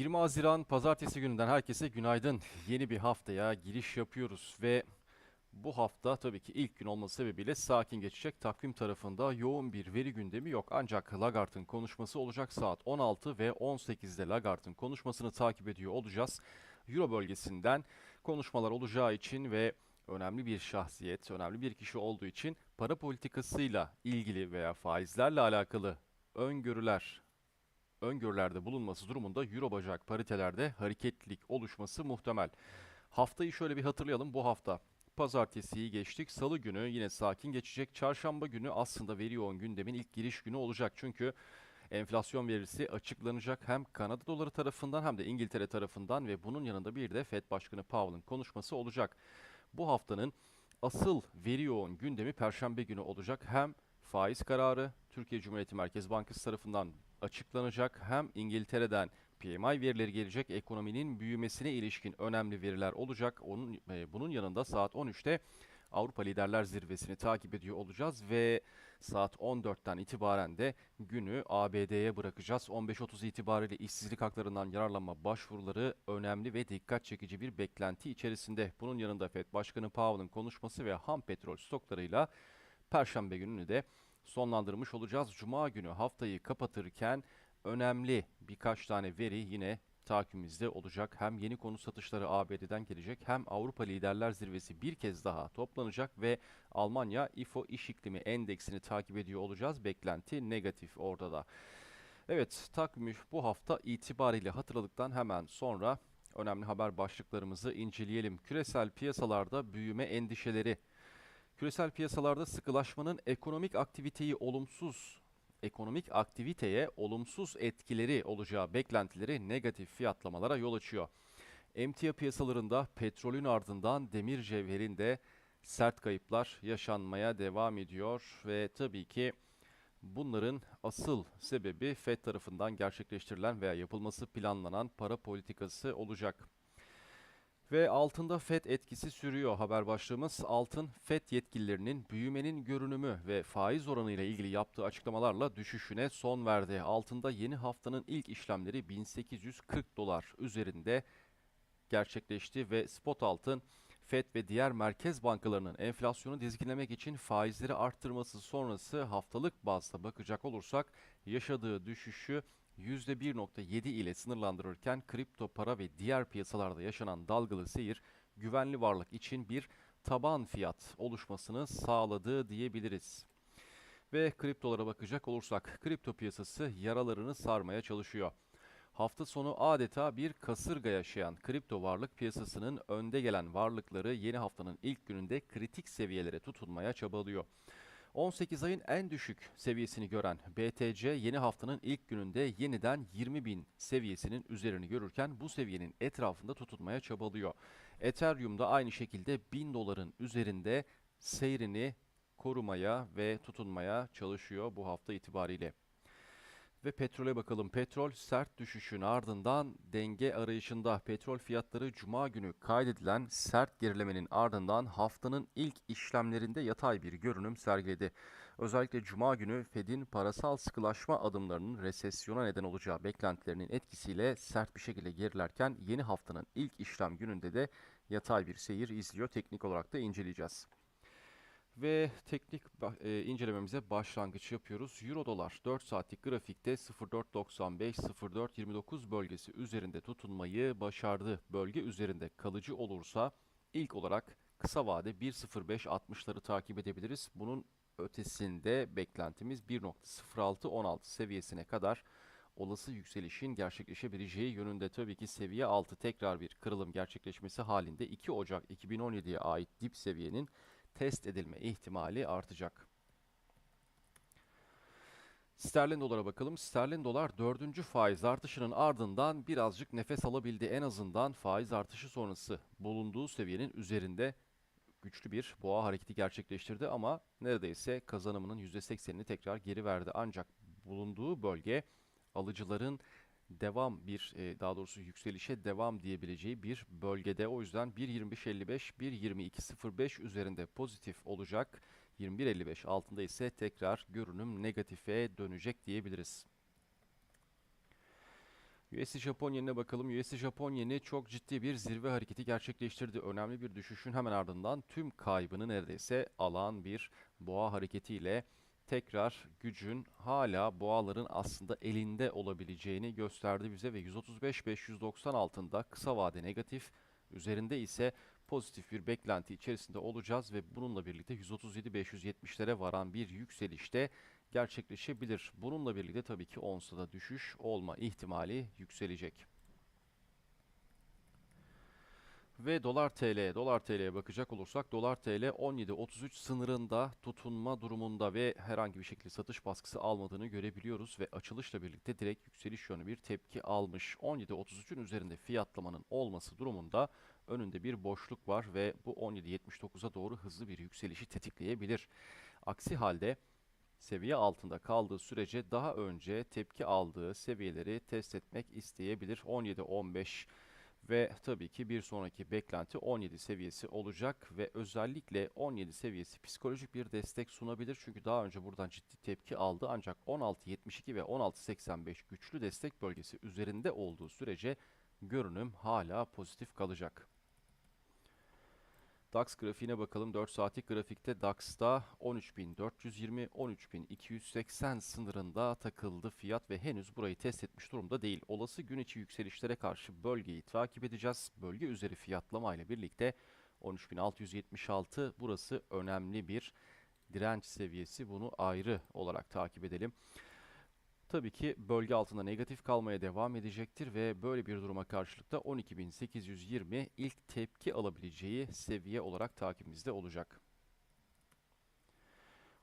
20 Haziran Pazartesi gününden herkese günaydın. Yeni bir haftaya giriş yapıyoruz ve bu hafta tabii ki ilk gün olması sebebiyle sakin geçecek. Takvim tarafında yoğun bir veri gündemi yok. Ancak Lagart'ın konuşması olacak saat 16 ve 18'de Lagart'ın konuşmasını takip ediyor olacağız. Euro bölgesinden konuşmalar olacağı için ve önemli bir şahsiyet, önemli bir kişi olduğu için para politikasıyla ilgili veya faizlerle alakalı öngörüler öngörülerde bulunması durumunda Euro bacak paritelerde hareketlilik oluşması muhtemel. Haftayı şöyle bir hatırlayalım. Bu hafta pazartesiyi geçtik. Salı günü yine sakin geçecek. Çarşamba günü aslında veri yoğun gündemin ilk giriş günü olacak. Çünkü enflasyon verisi açıklanacak hem Kanada doları tarafından hem de İngiltere tarafından ve bunun yanında bir de Fed Başkanı Powell'ın konuşması olacak. Bu haftanın asıl veri yoğun gündemi Perşembe günü olacak. Hem faiz kararı Türkiye Cumhuriyeti Merkez Bankası tarafından açıklanacak hem İngiltere'den PMI verileri gelecek. Ekonominin büyümesine ilişkin önemli veriler olacak. Onun e, bunun yanında saat 13'te Avrupa Liderler Zirvesi'ni takip ediyor olacağız ve saat 14'ten itibaren de günü ABD'ye bırakacağız. 15.30 itibariyle işsizlik haklarından yararlanma başvuruları önemli ve dikkat çekici bir beklenti içerisinde. Bunun yanında FED Başkanı Powell'ın konuşması ve ham petrol stoklarıyla Perşembe gününü de sonlandırmış olacağız. Cuma günü haftayı kapatırken önemli birkaç tane veri yine takibimizde olacak. Hem yeni konut satışları ABD'den gelecek hem Avrupa Liderler Zirvesi bir kez daha toplanacak ve Almanya İFO İş İklimi Endeksini takip ediyor olacağız. Beklenti negatif orada da. Evet takvimi bu hafta itibariyle hatırladıktan hemen sonra önemli haber başlıklarımızı inceleyelim. Küresel piyasalarda büyüme endişeleri Küresel piyasalarda sıkılaşmanın ekonomik aktiviteyi olumsuz ekonomik aktiviteye olumsuz etkileri olacağı beklentileri negatif fiyatlamalara yol açıyor. Emtia piyasalarında petrolün ardından demir cevherin de sert kayıplar yaşanmaya devam ediyor ve tabii ki bunların asıl sebebi FED tarafından gerçekleştirilen veya yapılması planlanan para politikası olacak. Ve altında FED etkisi sürüyor haber başlığımız. Altın FED yetkililerinin büyümenin görünümü ve faiz oranı ile ilgili yaptığı açıklamalarla düşüşüne son verdi. Altında yeni haftanın ilk işlemleri 1840 dolar üzerinde gerçekleşti ve spot altın FED ve diğer merkez bankalarının enflasyonu dizginlemek için faizleri arttırması sonrası haftalık bazda bakacak olursak yaşadığı düşüşü %1.7 ile sınırlandırırken kripto para ve diğer piyasalarda yaşanan dalgalı seyir güvenli varlık için bir taban fiyat oluşmasını sağladı diyebiliriz. Ve kriptolara bakacak olursak kripto piyasası yaralarını sarmaya çalışıyor. Hafta sonu adeta bir kasırga yaşayan kripto varlık piyasasının önde gelen varlıkları yeni haftanın ilk gününde kritik seviyelere tutunmaya çabalıyor. 18 ayın en düşük seviyesini gören BTC yeni haftanın ilk gününde yeniden 20 bin seviyesinin üzerini görürken bu seviyenin etrafında tutunmaya çabalıyor. Ethereum da aynı şekilde 1000 doların üzerinde seyrini korumaya ve tutunmaya çalışıyor bu hafta itibariyle. Ve petrole bakalım. Petrol sert düşüşün ardından denge arayışında. Petrol fiyatları cuma günü kaydedilen sert gerilemenin ardından haftanın ilk işlemlerinde yatay bir görünüm sergiledi. Özellikle cuma günü Fed'in parasal sıkılaşma adımlarının resesyona neden olacağı beklentilerinin etkisiyle sert bir şekilde gerilerken yeni haftanın ilk işlem gününde de yatay bir seyir izliyor. Teknik olarak da inceleyeceğiz. Ve teknik e, incelememize başlangıç yapıyoruz. Euro dolar 4 saatlik grafikte 0.495-0.429 bölgesi üzerinde tutunmayı başardı. Bölge üzerinde kalıcı olursa ilk olarak kısa vade 1.05.60'ları takip edebiliriz. Bunun ötesinde beklentimiz 1.0616 seviyesine kadar olası yükselişin gerçekleşebileceği yönünde tabii ki seviye altı tekrar bir kırılım gerçekleşmesi halinde 2 Ocak 2017'ye ait dip seviyenin test edilme ihtimali artacak. Sterlin dolara bakalım. Sterlin dolar dördüncü faiz artışının ardından birazcık nefes alabildi. En azından faiz artışı sonrası bulunduğu seviyenin üzerinde güçlü bir boğa hareketi gerçekleştirdi ama neredeyse kazanımının %80'ini tekrar geri verdi. Ancak bulunduğu bölge alıcıların devam bir e, daha doğrusu yükselişe devam diyebileceği bir bölgede. O yüzden 1.25.55, 1.22.05 üzerinde pozitif olacak. 21.55 altında ise tekrar görünüm negatife dönecek diyebiliriz. USD Japon yenine bakalım. USD Japon yeni çok ciddi bir zirve hareketi gerçekleştirdi. Önemli bir düşüşün hemen ardından tüm kaybını neredeyse alan bir boğa hareketiyle tekrar gücün hala boğaların aslında elinde olabileceğini gösterdi bize ve 135-590 altında kısa vade negatif, üzerinde ise pozitif bir beklenti içerisinde olacağız ve bununla birlikte 137-570'lere varan bir yükselişte gerçekleşebilir. Bununla birlikte tabii ki onsada düşüş olma ihtimali yükselecek. Ve dolar TL, dolar TL'ye bakacak olursak dolar TL 17.33 sınırında tutunma durumunda ve herhangi bir şekilde satış baskısı almadığını görebiliyoruz ve açılışla birlikte direkt yükseliş yönü bir tepki almış. 17.33'ün üzerinde fiyatlamanın olması durumunda önünde bir boşluk var ve bu 17.79'a doğru hızlı bir yükselişi tetikleyebilir. Aksi halde seviye altında kaldığı sürece daha önce tepki aldığı seviyeleri test etmek isteyebilir. 17-15 ve tabii ki bir sonraki beklenti 17 seviyesi olacak ve özellikle 17 seviyesi psikolojik bir destek sunabilir. Çünkü daha önce buradan ciddi tepki aldı ancak 16.72 ve 16.85 güçlü destek bölgesi üzerinde olduğu sürece görünüm hala pozitif kalacak. DAX grafiğine bakalım. 4 saatlik grafikte DAX'ta 13.420, 13.280 sınırında takıldı fiyat ve henüz burayı test etmiş durumda değil. Olası gün içi yükselişlere karşı bölgeyi takip edeceğiz. Bölge üzeri fiyatlama ile birlikte 13.676 burası önemli bir direnç seviyesi. Bunu ayrı olarak takip edelim. Tabii ki bölge altında negatif kalmaya devam edecektir ve böyle bir duruma karşılık da 12.820 ilk tepki alabileceği seviye olarak takibimizde olacak.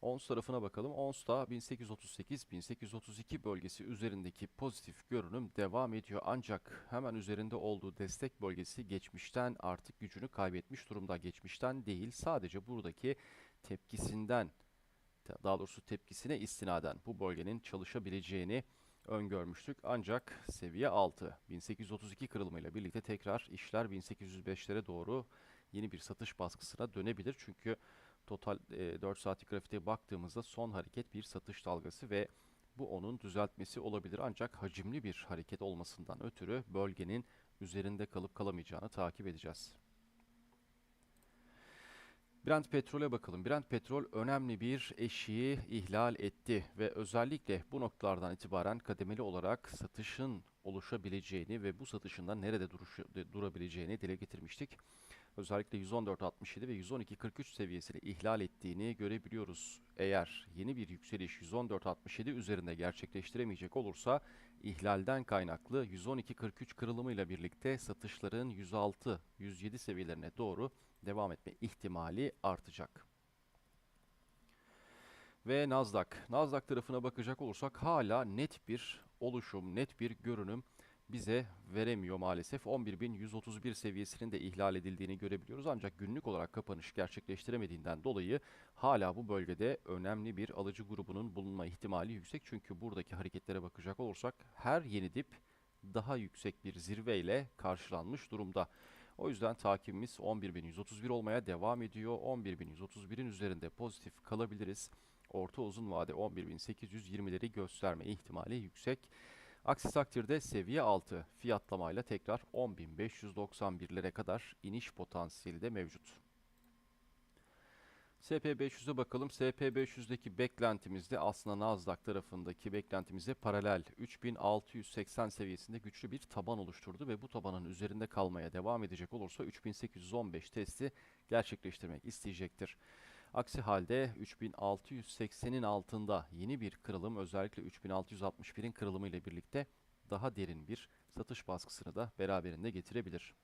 ONS tarafına bakalım. ONS'ta 1838-1832 bölgesi üzerindeki pozitif görünüm devam ediyor. Ancak hemen üzerinde olduğu destek bölgesi geçmişten artık gücünü kaybetmiş durumda. Geçmişten değil sadece buradaki tepkisinden daha doğrusu tepkisine istinaden bu bölgenin çalışabileceğini öngörmüştük. Ancak seviye 6 1832 kırılımıyla birlikte tekrar işler 1805'lere doğru yeni bir satış baskısına dönebilir. Çünkü total e, 4 saatlik grafiğe baktığımızda son hareket bir satış dalgası ve bu onun düzeltmesi olabilir. Ancak hacimli bir hareket olmasından ötürü bölgenin üzerinde kalıp kalamayacağını takip edeceğiz. Brent petrole bakalım. Brent petrol önemli bir eşiği ihlal etti ve özellikle bu noktalardan itibaren kademeli olarak satışın oluşabileceğini ve bu satışında nerede duruş, durabileceğini dile getirmiştik. Özellikle 114.67 ve 112.43 seviyesini ihlal ettiğini görebiliyoruz. Eğer yeni bir yükseliş 114.67 üzerinde gerçekleştiremeyecek olursa ihlalden kaynaklı 112.43 kırılımıyla birlikte satışların 106-107 seviyelerine doğru devam etme ihtimali artacak. Ve Nasdaq. Nasdaq tarafına bakacak olursak hala net bir oluşum, net bir görünüm bize veremiyor maalesef. 11.131 seviyesinin de ihlal edildiğini görebiliyoruz. Ancak günlük olarak kapanış gerçekleştiremediğinden dolayı hala bu bölgede önemli bir alıcı grubunun bulunma ihtimali yüksek. Çünkü buradaki hareketlere bakacak olursak her yeni dip daha yüksek bir zirveyle karşılanmış durumda. O yüzden takibimiz 11.131 olmaya devam ediyor. 11.131'in üzerinde pozitif kalabiliriz. Orta uzun vade 11.820'leri gösterme ihtimali yüksek. Aksi takdirde seviye altı fiyatlamayla tekrar 10.591'lere kadar iniş potansiyeli de mevcut. SP500'e bakalım. SP500'deki beklentimizde aslında Nasdaq tarafındaki beklentimize paralel 3680 seviyesinde güçlü bir taban oluşturdu ve bu tabanın üzerinde kalmaya devam edecek olursa 3815 testi gerçekleştirmek isteyecektir. Aksi halde 3680'in altında yeni bir kırılım özellikle 3661'in kırılımı ile birlikte daha derin bir satış baskısını da beraberinde getirebilir.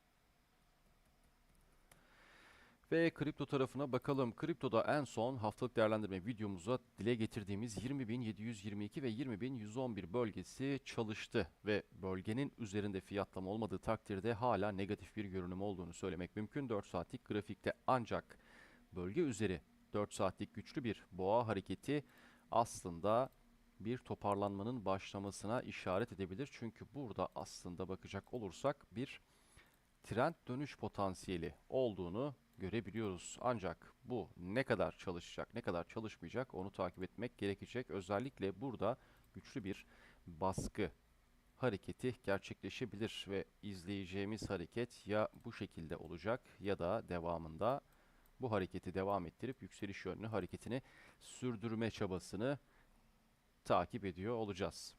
Ve kripto tarafına bakalım. Kriptoda en son haftalık değerlendirme videomuza dile getirdiğimiz 20.722 ve 20.111 bölgesi çalıştı ve bölgenin üzerinde fiyatlama olmadığı takdirde hala negatif bir görünüm olduğunu söylemek mümkün 4 saatlik grafikte ancak bölge üzeri 4 saatlik güçlü bir boğa hareketi aslında bir toparlanmanın başlamasına işaret edebilir. Çünkü burada aslında bakacak olursak bir trend dönüş potansiyeli olduğunu görebiliyoruz. Ancak bu ne kadar çalışacak, ne kadar çalışmayacak onu takip etmek gerekecek. Özellikle burada güçlü bir baskı hareketi gerçekleşebilir ve izleyeceğimiz hareket ya bu şekilde olacak ya da devamında bu hareketi devam ettirip yükseliş yönlü hareketini sürdürme çabasını takip ediyor olacağız.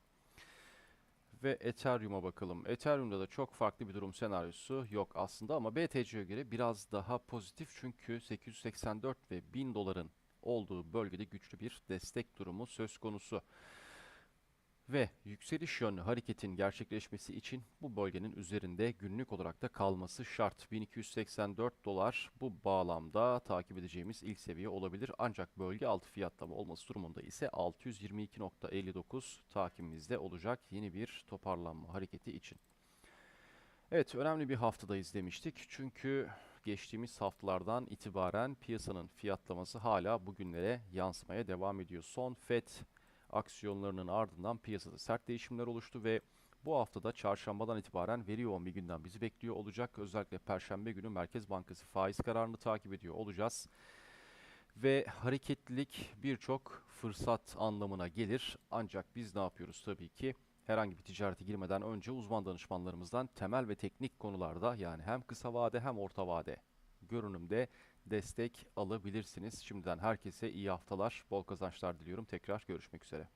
Ve Ethereum'a bakalım. Ethereum'da da çok farklı bir durum senaryosu yok aslında ama BTC'ye göre biraz daha pozitif çünkü 884 ve 1000 doların olduğu bölgede güçlü bir destek durumu söz konusu. Ve yükseliş yönlü hareketin gerçekleşmesi için bu bölgenin üzerinde günlük olarak da kalması şart. 1284 dolar bu bağlamda takip edeceğimiz ilk seviye olabilir. Ancak bölge altı fiyatlama olması durumunda ise 622.59 takibimizde olacak yeni bir toparlanma hareketi için. Evet önemli bir haftadayız demiştik. Çünkü geçtiğimiz haftalardan itibaren piyasanın fiyatlaması hala bugünlere yansımaya devam ediyor. Son FED aksiyonlarının ardından piyasada sert değişimler oluştu ve bu haftada çarşambadan itibaren veri yoğun bir günden bizi bekliyor olacak. Özellikle perşembe günü Merkez Bankası faiz kararını takip ediyor olacağız. Ve hareketlilik birçok fırsat anlamına gelir. Ancak biz ne yapıyoruz tabii ki? Herhangi bir ticarete girmeden önce uzman danışmanlarımızdan temel ve teknik konularda yani hem kısa vade hem orta vade görünümde destek alabilirsiniz. Şimdiden herkese iyi haftalar, bol kazançlar diliyorum. Tekrar görüşmek üzere.